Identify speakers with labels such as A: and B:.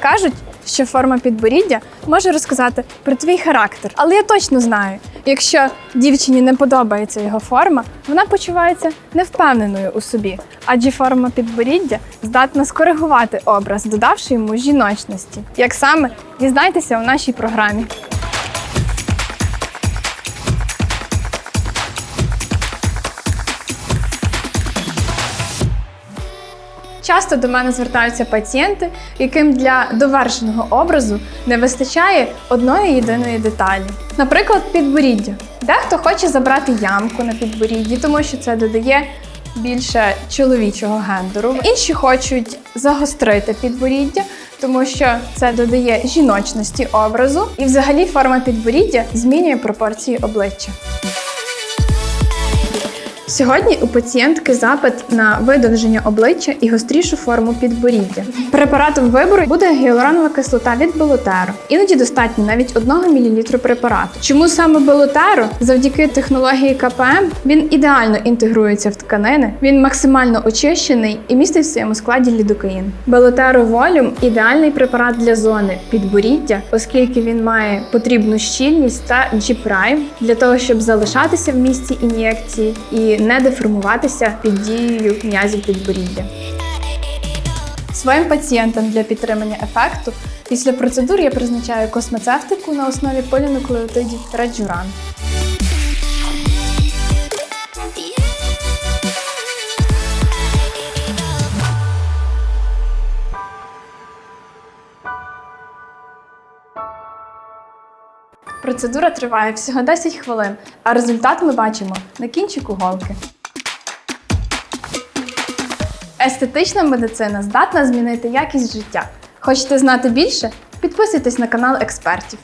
A: Кажуть, що форма підборіддя може розказати про твій характер. Але я точно знаю, якщо дівчині не подобається його форма, вона почувається невпевненою у собі, адже форма підборіддя здатна скоригувати образ, додавши йому жіночності. Як саме дізнайтеся у нашій програмі. Часто до мене звертаються пацієнти, яким для довершеного образу не вистачає одної єдиної деталі. Наприклад, підборіддя. Дехто хоче забрати ямку на підборідді, тому що це додає більше чоловічого гендеру. Інші хочуть загострити підборіддя, тому що це додає жіночності образу. І взагалі форма підборіддя змінює пропорції обличчя. Сьогодні у пацієнтки запит на видовження обличчя і гострішу форму підборіддя. Препаратом вибору буде гіалуронова кислота від Белотеро. Іноді достатньо навіть 1 мл препарату. Чому саме Белотеро? Завдяки технології КПМ він ідеально інтегрується в тканини, він максимально очищений і містить в своєму складі лідокаїн. Белотеро Волюм ідеальний препарат для зони підборіддя, оскільки він має потрібну щільність та G-Prime для того, щоб залишатися в місці ін'єкції і не деформуватися під дією м'язів підборіддя. Своїм пацієнтам для підтримання ефекту після процедур я призначаю космецевтику на основі полінуклеотидів раджуран. Процедура триває всього 10 хвилин, а результат ми бачимо на кінчику голки. Естетична медицина здатна змінити якість життя. Хочете знати більше? Підписуйтесь на канал експертів.